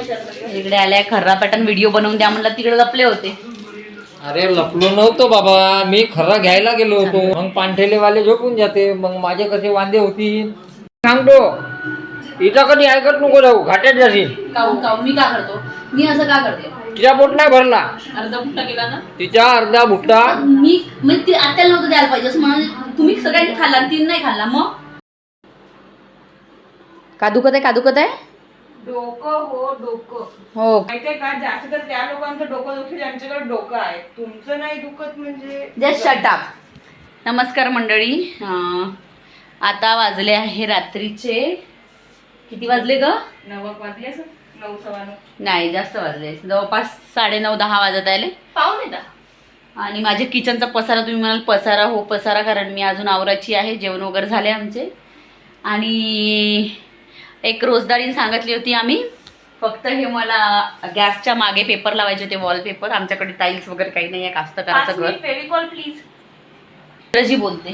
इकडे आल्या खर्रा pattern video बनवून द्या म्हणलं तिकडे लपले होते. अरे लपलो नव्हतो बाबा. मी खरा घ्यायला गेलो होतो. मग पांठेलेवाले झोपून जाते. मग माझे कसे वांदे होतील? सांगतो. इथं कधी ऐकत नको जाऊ घाट्यात जाशील. मी का करतो? मी असं का करते? तिचा पोट नाही भरला. अर्धा फुटा गेला ना? तिचा अर्धा भुट्टा मी म्हणजे ती आत्याला नव्हतं द्यायला पाहिजे. असं म्हणून तुम्ही सगळ्यांनी खाल्ला तीन नाही खाल्ला. मग? का दुखत आहे? का दुखत आहे? डोकं हो डोकं. हो. माहितीये का? जास्त तर त्या लोकांचं डोकं दुखतं ज्यांच्याकडे डोकं आहे. तुमचं नाही दुखत म्हणजे? जस्ट शटाप नमस्कार मंडळी. अं, आता वाजले आहे रात्रीचे. किती वाजले ग? नवक वाजले असं? नऊ सव्वा नऊ. नाही जास्त वाजले. जवळपास साडेनऊ दहा वाजत आले. पाहून येतात आणि माझ्या किचनचा पसारा तुम्ही म्हणाल पसारा हो पसारा कारण मी अजून आवराची आहे. जेवण वगैरे झाले आमचे. आणि एक रोजदारीने सांगितली होती आम्ही. फक्त हे मला गॅसच्या मागे पेपर लावायचे होते वॉलपेपर. आमच्याकडे टाईल्स वगैरे काही नाही आहे कास्तकाराचं घर. फेविकॉल प्लीज इंग्रजी बोलते.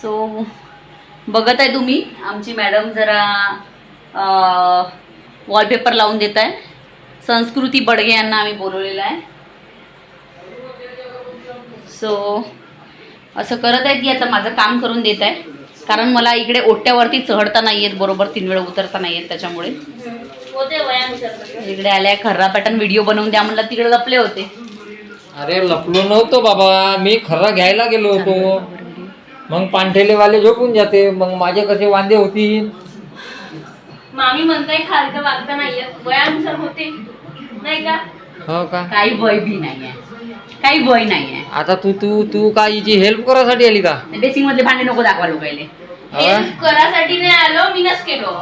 सो बघत आहे तुम्ही आमची मॅडम जरा वॉलपेपर लावून देत आहे संस्कृती बडगे यांना आम्ही बोलवलेलं आहे. सो असं करत आहे ती आता माझं काम करून देत आहे कारण मला इकडे ओट्यावरती चढता नाही येत बरोबर तीन वेळा उतरता नाही येत त्याच्यामुळे. होते इकडे आल्या खर्रा पॅटर्न व्हिडिओ बनवून द्या म्हणलं तिकडे लपले होते. अरे लपलो नव्हतो बाबा. मी खरा घ्यायला गेलो होतो. मग पांठेलेवाले झोपून जाते. मग माझे कसे वांदे होतील? मामी म्हणताय खालतं वागता नाहीये. वयानुसार होते. नाही का? हो का? काही वय बी नाही आहे काही वय नाही आहे आता तू तू तू काय हिची हेल्प करासाठी आली का? बेसिंग मधले भांडे नको दाखवा लोकायले हा? हेल्प करासाठी नाही आलो मीनच केलो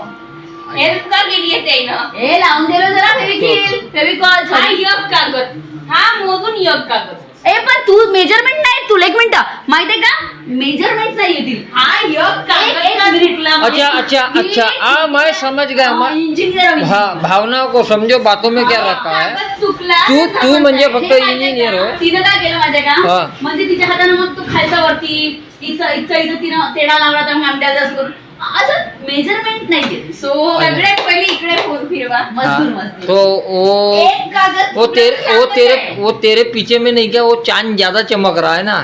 हेल्प का केली आहे त्यानं हे लावून दिलं जरा फेविकिल. फेविकॉल हा यक कागद हा मोजून यक कागद ए पण तू मेजरमेंट नाही तुला एक मिनिट. माहितीये का? मेजरमेंट नाही येतील हा यक कागद एक- का अच्छा अच्छा अच्छा. आ मैं समझ गया मैं इंजिनियर हाँ भावनाओं को समझो बातों में क्या रखा है? कागद चुकला तू तू म्हणजे फक्त हे माहितीये इंजिनियर का? हो. तिनं काय केलं माहितीये हा. का म्हणजे तिच्या हातानं मग तू खालचा वरती इथं इथं इथं तिनं तेडा लावला तर आमट्याला असं करून असं मेजरमेंट नाही सो सगळ्यात पहिले इकडे फोन फिरवा. मजबूर हाँ, मजबूर तो वो एक कागद वो तेरे वो तेरे. वो तेरे पीछे में नहीं क्या वो चांद ज्यादा चमक रहा है ना?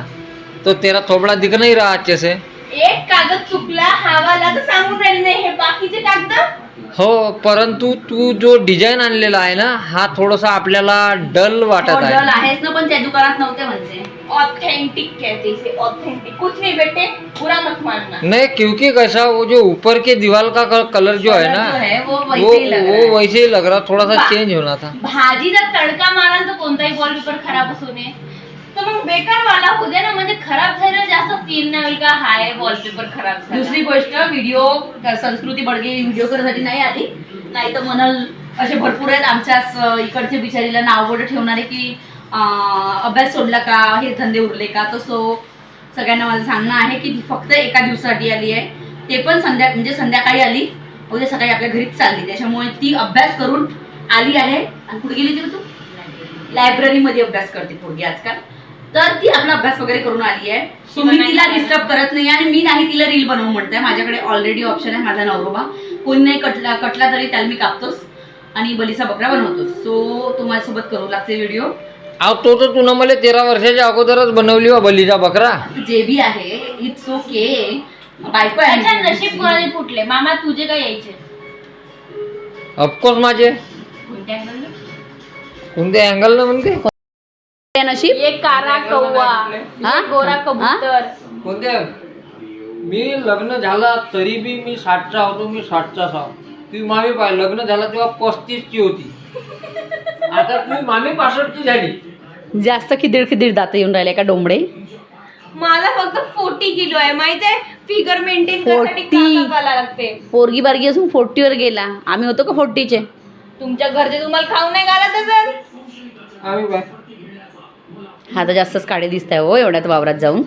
तो तेरा थोबड़ा दिख नहीं रहा अच्छे से। एक कागद चुकला हवाला तर सांगून राहिले नाही. हे बाकीचे कागद हो परंतु तू जो डिझाईन आणलेला आहे ना हा थोडासा आपल्याला डल वाटत डल आहे. आहेच ना पण त्या दुकानात नव्हते म्हणजे ऑथेंटिक कहते इसे ऑथेंटिक कुछ नहीं बेटे बुरा मत मानना नहीं क्योंकि कैसा वो जो ऊपर के दीवार का कलर जो है ना जो है वो वो वैसे ही लग रहा है वो वैसे ही लग रहा थोड़ा सा. चेंज होना था भाजीला तडका माराल तर कोणताही वॉलपेपर खराब असू नये. तर मग बेकार वाला होऊ दे ना म्हणजे खराब झालं जास्त फील नाही होईल का? हाय वॉलपेपर खराब झाला. दुसरी गोष्ट व्हिडिओ संस्कृती बडगे व्हिडिओ करण्यासाठी नाही आली. नाही तर म्हणाल असे भरपूर आहेत आमच्याच अं, इकडचे बिचारीला नाव बोर्ड ठेवणारे की अं, अभ्यास सोडला का? हे धंदे उरले का? तर सो सगळ्यांना माझं सांगणं आहे की ती फक्त एका दिवसासाठी आली आहे. ते पण संध्या म्हणजे संध्याकाळी आली. उद्या सकाळी आपल्या घरीच चालली. त्याच्यामुळे ती अभ्यास करून आली आहे. आणि कुठे गेली ती ग तू लायब्ररीमध्ये अभ्यास करते पोरगी आजकाल. तर ती आपला अभ्यास वगैरे करून आली आहे. सो मी तिला डिस्टर्ब करत नाही आणि मी नाही तिला रील बनवू म्हणते. माझ्याकडे ऑलरेडी ऑप्शन आहे माझा नवरोबा. कोणी नाही कटला कटला तरी त्याला मी कापतोस आणि बलीचा बकरा बनवतोस. सो तो माझ्यासोबत करू लागते व्हिडिओ अहो तो तर तुनं मला तेरा वर्षाच्या अगोदरच बनवली हो बलीचा बकरा. जे बी आहे इट्स ओके बायको आहे. नशीब कोणाने फुटले? मामा तुझे काय यायचे? ऑफकोर्स माझे. कोणत्या ने? कोणत्या अँगल न म्हणते नशीब? ये कारा कौवा हा? ये गोरा? कबूतर. कोणत्या? मी लग्न झाला तरी बी मी साठचा होतो मी साठचा साव तुम्ही मामी पाय लग्न झालं तेव्हा पस्तीसची होती. आता तुम्ही मामी पासष्टची झाली. जास्त खिदीड खिदीड दात येऊन राहिले का डोंबडे मला फक्त फोर्टी किलो आहे. माहीत आहे? फिगर मेंटेन करण्यासाठी 40. काय करायला लागते. पोरगी बारगी असून फोर्टीवर गेला. आम्ही होतो का फोर्टीचे? तुमच्या घरचे तुम्हाला खाऊ नाही घालत तर आम्ही पाय हा तर जास्तच काळे दिसत आहे हो एवढ्यात वावरात जाऊन.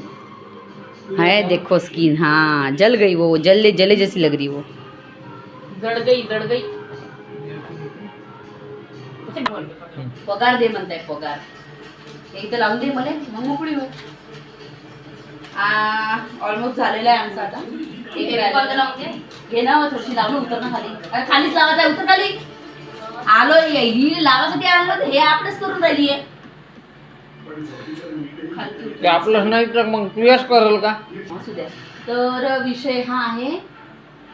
हाय देखो स्किन हाँ जल गई वो जलले जले जैसी लग रही वो. जड गई जड गई. पगार दे म्हणताय पगार. इथं लावून दे मला मग मोकळी होय. ऑलमोस्ट झालेला आहे आमचा आता. घे ना हो, थोडीशी लावून उतर ना खाली. अरे खालीच लावायचं आहे, उतर खाली. यायली लावासाठी आणलं तर हे आपणच करून राहिली आहे ते आपलंच नाही तर मग तू याच करल का? असू द्या तर विषय हा आहे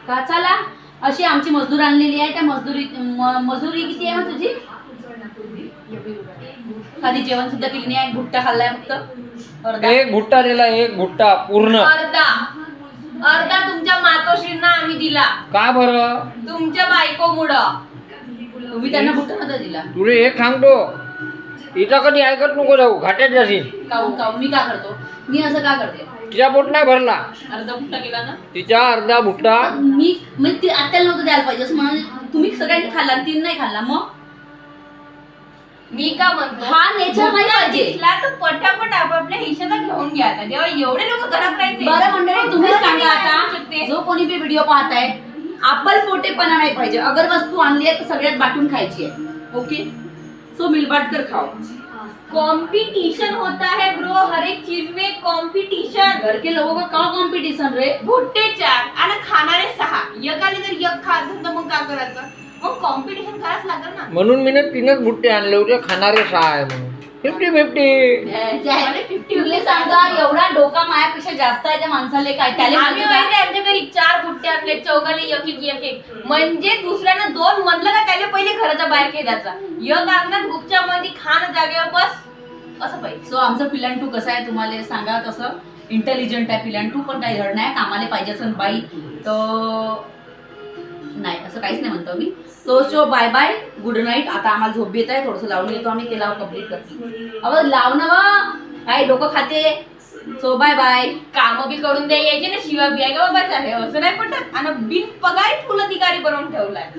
का? चला अशी आमची मजदूर आणलेली आहे. त्या मजदुरी म- मजुरी किती आहे मग तुझी? खाली जेवण सुद्धा केली नाही एक भुट्टा खाल्लाय फक्त. अर्धा. एक भुट्टा दिला एक भुट्टा पूर्ण. अर्धा. अर्धा तुमच्या मातोश्रींना आम्ही दिला. का बरं? तुमच्या बायकोमुळं. तुम्ही त्यांना भुट्टा नव्हता दिला. तुला एक सांगतो. इथं कधी ऐकत नको जाऊ घाट्यात जाशील. काऊन काऊन मी का करतो? मी असं का करते? तिचा पोट नाही भरला. अर्धा भुट्टा केला ना? तिचा अर्धा भुट्टा मी म्हणजे ते आत्याला नव्हतं द्यायला पाहिजे असं म्हणून तुम्ही सगळ्यांनी खाल्ला तीन नाही खाल्ला मग? मी का म्हणतो? हा nature नाही पाहिजे. तर पटापट आपापल्या हिशाला घेऊन घ्या आता. जेव्हा एवढे लोक घरात राहायचे बरं मंडळी तुम्ही सांगा नाही आता? जो कोणी बी व्हिडिओ पाहताय आपण पोटेपणा नाही पाहिजे. अगर वस्तू आणली आहे तर सगळ्यात बाटून खायची आहे. ओके? सो मिलबाट कर खाओ। कंपटीशन होता है ब्रो हर एक चीज में कंपटीशन घर के लोगों का का कॉम्पिटिशन रे? भुट्टे चार आणि खाणारे सहा। एक आले तर एक खा असेल तर मग काय करायचं? मग कॉम्पिटिशन करायच लागेल ना। म्हणून मी तीनच भुट्टे आणले होते खाणारे सहा आहे म्हणून. फिफ्टी फिफ्टी तुला सांगा. डोका मायापेक्षा जास्त आहे त्या माणसाले काय त्याला आम्ही माहिती आमच्या घरी चार बुट्टे आणले चौघाले एक एक एक एक. म्हणजे दुसऱ्यानं दोन म्हणलं का त्याला पहिले घराच्या बाहेर खेळायचा एक अंगणात गुपच्या मध्ये खाण जागेवर बस असं पाहिजे. सो आमचं पिलान टू कसं आहे तुम्हाला सांगा तसं इंटेलिजंट आहे पिलान टू पण काही धड नाही कामाला पाहिजे असं बाई. तर नाही असं काहीच नाही म्हणतो मी तो show bye bye good night आता आम्हाला झोप येत आहे थोडंसं लावून येतो आम्ही ते लाव कंप्लीट करतो. अहो लाव ना वा. काय डोकं खाते? सो बाय बाय काम बी करून द्या यायचे ना शिवा बिया बाबा चाले असं नाही पटत. आणि बिन पगारी फुल अधिकारी बनवून ठेवलाय.